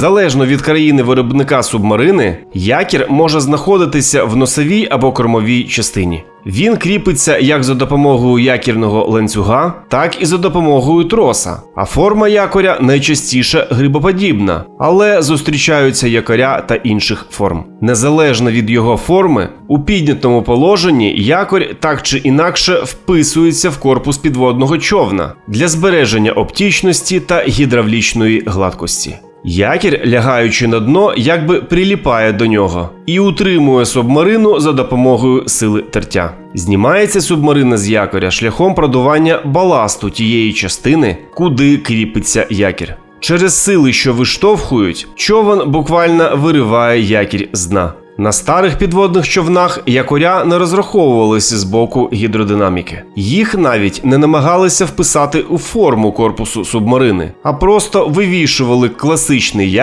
Залежно від країни виробника субмарини, якір може знаходитися в носовій або кормовій частині. Він кріпиться як за допомогою якірного ланцюга, так і за допомогою троса. А форма якоря найчастіше грибоподібна, але зустрічаються якоря та інших форм. Незалежно від його форми, у піднятому положенні якорь так чи інакше вписується в корпус підводного човна для збереження оптічності та гідравлічної гладкості. Якір, лягаючи на дно, якби приліпає до нього і утримує субмарину за допомогою сили тертя. Знімається субмарина з якоря шляхом продування баласту тієї частини, куди кріпиться якір. Через сили, що виштовхують, човен буквально вириває якір з дна. На старих підводних човнах якоря не розраховувалися з боку гідродинаміки. Їх навіть не намагалися вписати у форму корпусу субмарини, а просто вивішували класичний якір